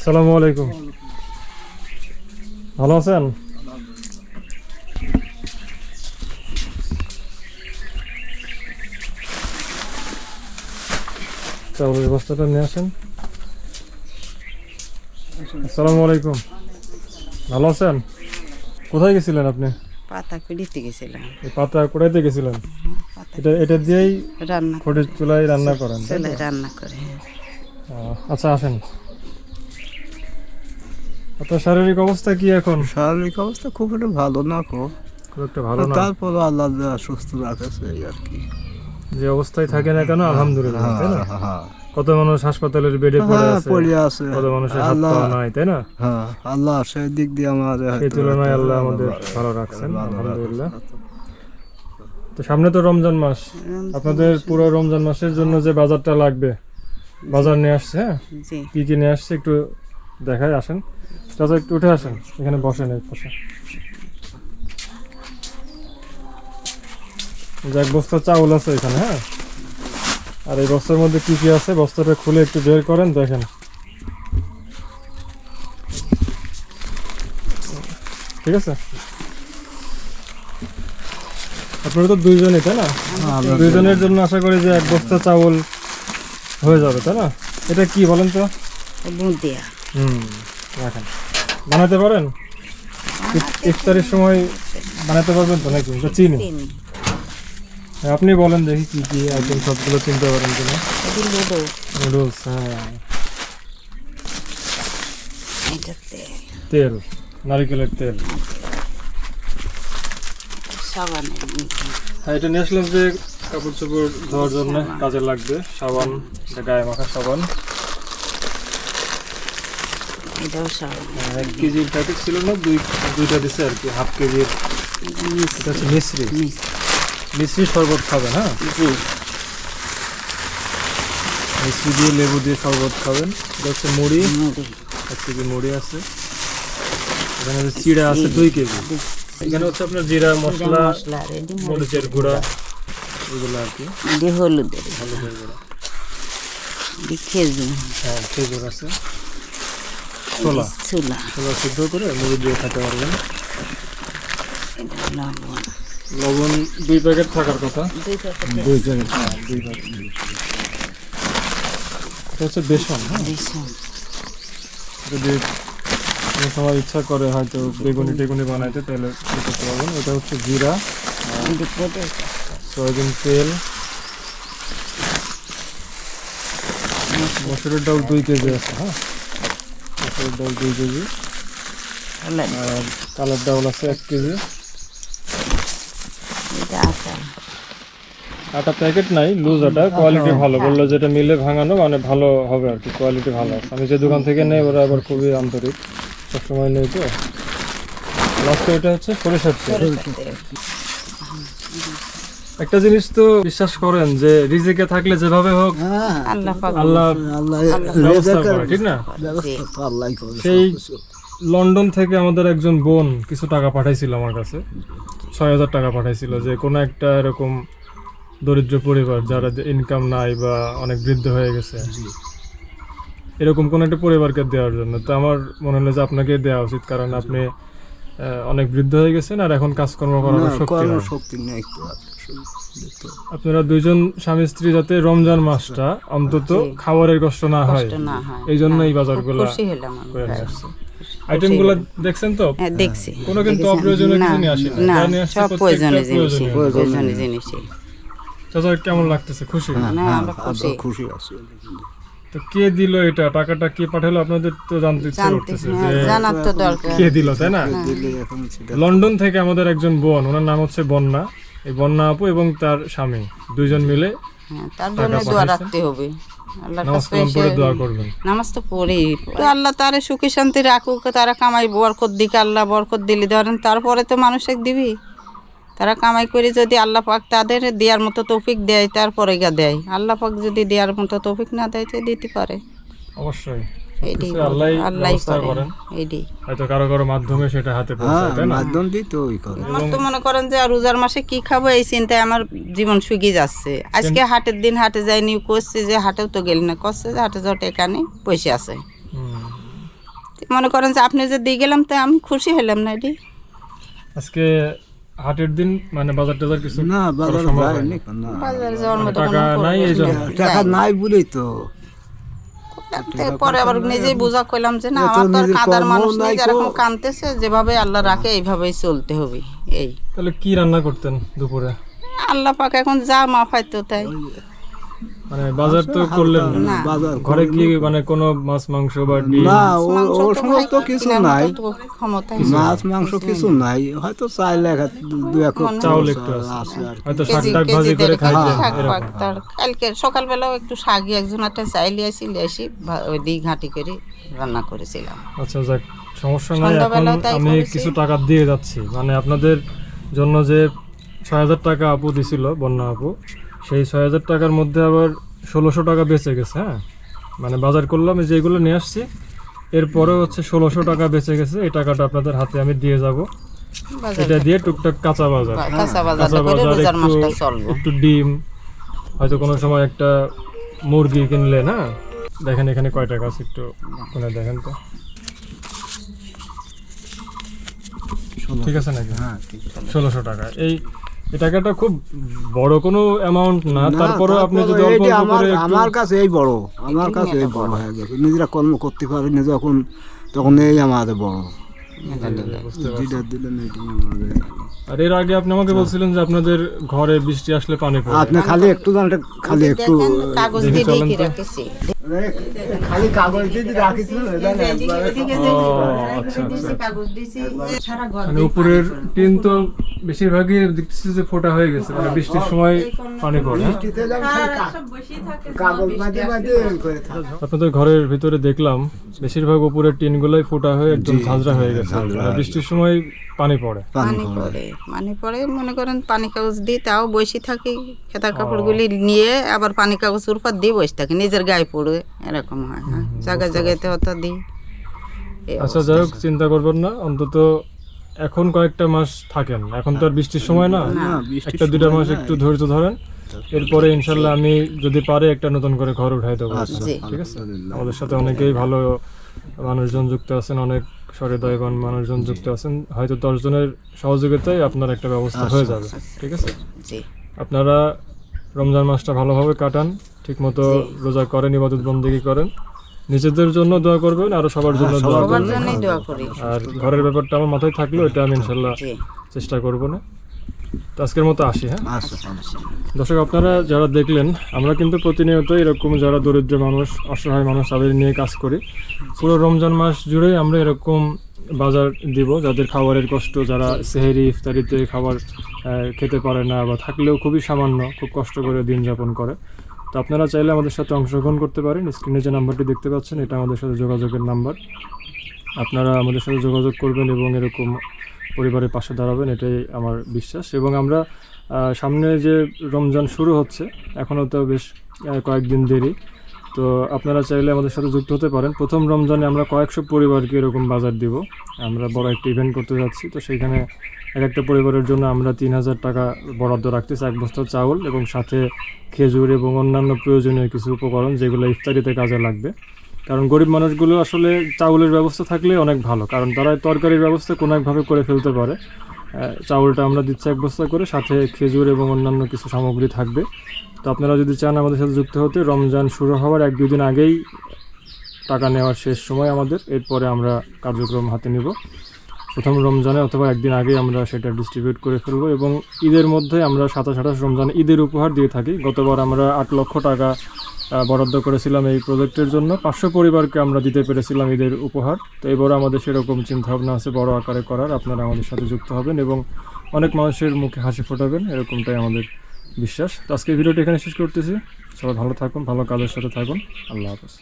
আসসালামু আলাইকুম। ভালো আছেন? চাউলের বস্তাটা নিয়ে আসেন। আসসালামু আলাইকুম। ভালো আছেন? কোথায় গেছিলেন আপনি? পাতা কুড়িতে গেছিলাম। এই পাতা কোড়াইতে গেছিলেন? এটা এটা দিয়েই রান্না খড়ের চুলায় রান্না করেন রান্না করে আচ্ছা আসেন। আপনার শারীরিক অবস্থা কি এখন? শারীরিক অবস্থা খুব একটা ভালো না কো। খুব একটা ভালো না? তারপর আল্লাহ যা সুস্থ রাখেছে এই আর কি। যে অবস্থায় থাকে না কেন আলহামদুলিল্লাহ তাই না? হ্যাঁ, হ্যাঁ। কত মানুষ হাসপাতালের বেডে পড়ে হ্যাঁ, আছে পড়ে আছে। কত মানুষের হাত আল্লাহ পা নাই তাই না? হ্যাঁ আল্লাহ সেই দিক দিয়ে আমাদের সেই হয়তো তুলনায় আল্লাহ আমাদের ভালো রাখছেন আলহামদুলিল্লাহ। তো সামনে তো রমজান মাস। আপনাদের পুরো রমজান মাসের জন্য যে বাজারটা লাগবে বাজার নিয়ে আসছে হ্যাঁ? জি। কি কি নিয়ে আসছে একটু দেখায় আসেন। চাচা একটু উঠে আসেন এখানে বসেন এই পাশে। যে এক বস্তা চাউল আছে এখানে হ্যাঁ? আর এই বস্তার মধ্যে কি কি আছে? বস্তাটা খুলে একটু বের করেন দেখেন। ঠিক আছে? আপনারা তো দুইজনই তাই না? দুইজনের জন্য আশা করি যে এক বস্তা চাউল হয়ে যাবে তাই না? এটা কি বলেন তো? বুঁদিয়া হুম রাখেন। বানাতে পারেন? ইফ- ইফতারের সময় বানাতে পারবেন তো নাকি? চিনি। হ্যাঁ, আপনি বলেন দেখি কি কি আইটেম সবগুলো চিনতে পারেন কিনা। নুডলস হ্যাঁ। তেল নারিকেলের তেল। হ্যাঁ এটা নিয়ে আসলাম যে কাপড় চোপড় ধোয়ার জন্য কাজে লাগবে। সাবান এটা গায়ে মাখা সাবান। এটাও এক কেজির প্যাকেট ছিল না দুই দুইটা দিছে আর কি হাফ কেজির এটা হচ্ছে মিশ্রি। মিশ্রি। শরবত খাবেন হ্যাঁ মিষ্টি দিয়ে লেবু দিয়ে শরবত খাবেন। এটা হচ্ছে মুড়ি। এক কেজি মুড়ি আছে। এখানে চিড়া আছে দুই কেজি। এখানে হচ্ছে আপনার জিরা মশলা মরিচের গুঁড়া। এগুলো আর কি। হলুদের। হলুদের গুঁড়া। খেজুর। হ্যাঁ খেজুর আছে। ছোলা। চুলা ছোলা সিদ্ধ করে মুড়ি দিয়ে খেতে পারবেন। লবণ। লবণ দুই প্যাকেট থাকার কথা। দুই প্যাকেট দুই প্যাকেট এটা হচ্ছে বেসন হ্যাঁ বেসন। যদি সময় ইচ্ছা করে হয়তো বেগুনি টেগুনি বানাইতে তাহলে করতে পারবেন। এটা হচ্ছে জিরা সয়াবিন তেল। মসুরের ডাল দুই কেজি আছে হ্যাঁ? ডাল দুই কেজি। আর কালার ডাল আছে এক কেজি। আটা। আটা প্যাকেট নাই লুজ আটা। কোয়ালিটি ভালো বলল যেটা মিলে ভাঙানো মানে ভালো হবে আর কি কোয়ালিটি ভালো আছে। আমি যে দোকান থেকে নেই ওরা আবার খুবই আন্তরিক। সবসময় নেই তো? লাস্টে এটা হচ্ছে সরিষার তেল। একটা জিনিস তো বিশ্বাস করেন যে রিজিকে থাকলে যেভাবে হোক হ্যাঁ। আল্লাহ ঠিক না? সেই লন্ডন থেকে আমাদের একজন বোন কিছু টাকা পাঠাইছিল আমার কাছে। ছয় হাজার টাকা পাঠাইছিল যে কোনো একটা এরকম দরিদ্র পরিবার যারা ইনকাম নাই বা অনেক বৃদ্ধ হয়ে গেছে। এরকম কোনো একটা পরিবারকে দেওয়ার জন্য। তো আমার মনে হলো যে আপনাকে দেওয়া উচিত কারণ আপনি আহ, অনেক বৃদ্ধ হয়ে গেছেন আর এখন কাজকর্ম করার শক্তি নাই। আপনারা দুইজন স্বামী স্ত্রী যাতে রমজান মাসটা অন্তত খাবারের কষ্ট না হয়। হয়। এই জন্য এই বাজারগুলা আইটেমগুলো দেখছেন তো? হ্যাঁ দেখছি। কোনো কিন্তু অপ্রয়োজনীয় কিছু নিয়ে আসেনি। না সব প্রয়োজনীয় জিনিস প্রয়োজনীয়। প্রয়োজনীয় জিনিসই। চাচা কেমন লাগতেছে? খুশি? না, হ্যাঁ, আমরা খুশি। খুশি আছি। তো কে দিল এটা? টাকাটা কে পাঠালো? আপনাদের তো জানতে ইচ্ছে করতেছে যে জানার তো দরকার। কে দিল তাই না? লন্ডন থেকে আমাদের একজন বোন ওনার নাম হচ্ছে বন্যা। এই বন্যা আপু এবং তার স্বামী দুইজন মিলে হ্যাঁ, তার জন্য দোয়া রাখতে হবে। আল্লাহর কাছে কালাম এসে- পড়ে দোয়া করবেন। নামাজ তো পড়ি তো আল্লাহ তারে সুখে শান্তি রাখুক তারা কামাই বরকত দিকে আল্লাহ বরকত দিলি ধরেন তারপরে তো মানুষকে দিবি। তারা কামাই করে যদি আল্লাহ পাক তাদের দেওয়ার মতো তৌফিক দেয় তারপরে গা দেয়। আল্লাহ পাক যদি দেওয়ার মতো তৌফিক না দেয় তো দিতে পারে। অবশ্যই। এইটাই কিছু আল্লাহই আল্লাহ করেন। এইটাই হয়তো কারও কারও মাধ্যমে সেটা হাতে হ্যাঁ পৌঁছায় তাই না? মাধ্যম দিয়ে তো ওই করে। আমার তো মনে করেন যে রোজার মাসে কি খাব এই চিন্তায় আমার জীবন শুকিয়ে যাচ্ছে। আজকে হাটের দিন হাটে যাইনি করছে যে হাটেও তো গেলি না করছে যে হাটে যাওয়া নেই পয়সা আছে। মনে করেন যে আপনি যে দিয়ে গেলাম তো আমি খুশি হলাম না এটি আজকে হাটের দিন মানে বাজার টাজার কিছু না বাজারে যাওয়ার মতো টাকা নাই এই জন্য। টাকা নাই বলেই তো। পরে আবার নিজেই বোঝা কইলাম যে না আমার তো আর কাঁদার মানুষ নেই যেরকম কাঁদতেছে যেভাবে আল্লাহ রাখে এইভাবেই চলতে হবে এই। তাহলে কি রান্না করতেন দুপুরে? আল্লাহ পাক এখন যা মাফাইতো তাই। মানে বাজার তো করলেন না। বাজার ঘরে কি মানে কোনো মাছ মাংস বা না ও ও সমস্ত কিছু নাই। মাছ মাংস কিছু নাই। হয়তো চাইলে এক- দু এক চাউল একটু আছে। হয়তো শাক টাক ভাজি করে তার কালকে সকালবেলাও একটু শাকই একজন একটা চাইলে আসি আসি ওই দিই ঘাঁটি করে রান্না করেছিলাম। আচ্ছা যাক সমস্যা নাই। এখন আমি কিছু টাকা দিয়ে যাচ্ছি। মানে আপনাদের জন্য যে ছয় হাজার টাকা আপু দিছিল বন্যা আপু সেই ছয় হাজার টাকার মধ্যে আবার ষোলোশো টাকা বেঁচে গেছে হ্যাঁ? মানে বাজার করলাম এই যেগুলো নিয়ে আসছি। এরপরে হচ্ছে ষোলোশো টাকা বেঁচে গেছে এই টাকাটা আপনাদের হাতে আমি দিয়ে যাব। এটা দিয়ে টুকটাক কাঁচা বাজার কাঁচা বাজার কাঁচা বাজার একটু একটু ডিম হয়তো কোনো সময় একটা মুরগি কিনলে না? দেখেন এখানে কয় টাকা আছে একটু কোনে দেখেন তো। ঠিক আছে নাকি? হ্যাঁ ঠিক ষোলোশো টাকা। এই এই একটা খুব বড় কোনো অ্যামাউন্ট না তারপরে তারপরেও আপনি যদি অল্প করে আমার কাছে এই বড় আমার কাছে এই বড় হয়ে গেছে। নিজেরা কর্ম করতে পারেনি যখন তখন এই আমাদের বড়। আর এর আগে আপনি আমাকে বলছিলেন যে আপনাদের ঘরে বৃষ্টি আসলে পানি পড়ে। আপনি খালি একটু জানটা খালি একটু কাগজ দিয়ে রেখে খালি কাগজ দিয়ে রাখিছিলেন আচ্ছা আচ্ছা। কাগজ দিয়েছি সারা ঘর মানে উপরের টিন তো বেশিরভাগই দেখতেছি যে ফোটা হয়ে গেছে মানে বৃষ্টির সময় পানি পড়ে হ্যাঁ? থাকে আপনাদের ঘরের ভিতরে দেখলাম বেশিরভাগ উপরের টিনগুলোই ফোটা হয়ে একদম ঝাঁঝরা হয়ে গেছে। বৃষ্টির সময় পানি পড়ে। পানি পড়ে। পানি পড়ে মনে করেন পানি কাগজ দিই তাও বসে থাকি। খেতা কাপড়গুলি নিয়ে আবার পানি কাগজ উপর দিয়ে বসে থাকি নিজের গায়ে পড়ে এরকম হয় হ্যাঁ। জায়গায় জায়গাতে হতো দিই। আচ্ছা যাই হোক চিন্তা করবেন না অন্তত এখন কয়েকটা মাস থাকেন এখন তো আর বৃষ্টির সময় না। না একটা দুটা মাস একটু ধৈর্য ধরেন এরপরে ইনশাল্লাহ আমি যদি পারে একটা নতুন করে ঘর উঠাই দেবো। ঠিক আছে? আমাদের সাথে অনেকেই ভালো মানুষজন যুক্ত আছেন অনেক সহৃদয়বান মানুষজন যুক্ত আছেন হয়তো দশজনের সহযোগিতায় আপনার একটা ব্যবস্থা হয়ে যাবে ঠিক আছে? আপনারা রমজান মাসটা ভালোভাবে কাটান ঠিক মতো রোজা করেন ইবাদত বন্দেগী করেন। নিজেদের জন্য দোয়া করবেন আর সবার জন্য দোয়া করবেন। জন্যই দোয়া করি। আর ঘরের ব্যাপারটা আমার মাথায় থাকল এটা আমি ইনশাল্লাহ চেষ্টা করব না। আজকের মতো আসি হ্যাঁ? দর্শক আপনারা যারা দেখলেন আমরা কিন্তু প্রতিনিয়ত এরকম যারা দরিদ্র মানুষ অসহায় মানুষ তাদের নিয়ে কাজ করি। পুরো রমজান মাস জুড়েই আমরা এরকম বাজার দিব যাদের খাবারের কষ্ট যারা সেহেরি ইফতারিতে খাবার খেতে পারে না বা থাকলেও খুবই সামান্য খুব কষ্ট করে দিন যাপন করে। তো আপনারা চাইলে আমাদের সাথে অংশগ্রহণ করতে পারেন। স্ক্রিনে যে নাম্বারটি দেখতে পাচ্ছেন এটা আমাদের সাথে যোগাযোগের নাম্বার। আপনারা আমাদের সাথে যোগাযোগ করবেন এবং এরকম পরিবারের পাশে দাঁড়াবেন, এটাই আমার বিশ্বাস। এবং আমরা সামনে যে রমজান শুরু হচ্ছে, এখনও তো বেশ কয়েকদিন দেরি। তো আপনারা চাইলে আমাদের সাথে যুক্ত হতে পারেন। প্রথম রমজানে আমরা কয়েকশো পরিবারকে এরকম বাজার দিব। আমরা বড় একটা ইভেন্ট করতে যাচ্ছি। তো সেইখানে এক একটা পরিবারের জন্য আমরা তিন হাজার টাকা বরাদ্দ রাখতেছি, এক বস্তা চাউল এবং সাথে খেজুর এবং অন্যান্য প্রয়োজনীয় কিছু উপকরণ যেগুলো ইফতারিতে কাজে লাগবে। কারণ গরিব মানুষগুলো আসলে চাউলের ব্যবস্থা থাকলে অনেক ভালো, কারণ তারা তরকারির ব্যবস্থা কোনো একভাবে করে ফেলতে পারে। চাউলটা আমরা দিচ্ছি এক বস্তা করে, সাথে খেজুর এবং অন্যান্য কিছু সামগ্রী থাকবে। তো আপনারা যদি চান আমাদের সাথে যুক্ত হতে, রমজান শুরু হওয়ার এক দুদিন আগেই টাকা নেওয়ার শেষ সময় আমাদের, এরপরে আমরা কার্যক্রম হাতে নিব। প্রথম রমজানে অথবা একদিন আগেই আমরা সেটা ডিস্ট্রিবিউট করে ফেলব এবং ঈদের মধ্যে আমরা সাতাশ আঠাশ রমজানে ঈদের উপহার দিয়ে থাকি। গতবার আমরা আট লক্ষ টাকা বরাদ্দ করেছিলাম এই প্রজেক্টের জন্য। পাঁচশো পরিবারকে আমরা দিতে পেরেছিলাম ঈদের উপহার। তো এবারও আমাদের সেরকম চিন্তাভাবনা আছে, বড় আকারে করার। আপনারা আমাদের সাথে যুক্ত হবেন এবং অনেক মানুষের মুখে হাসি ফোটাবেন, এরকমটাই আমাদের বিশ্বাস। তো আজকে ভিডিওটি এখানে শেষ করতেছি। সবাই ভালো থাকুন, ভালো কাজের সাথে থাকুন। আল্লাহ হাফেজ।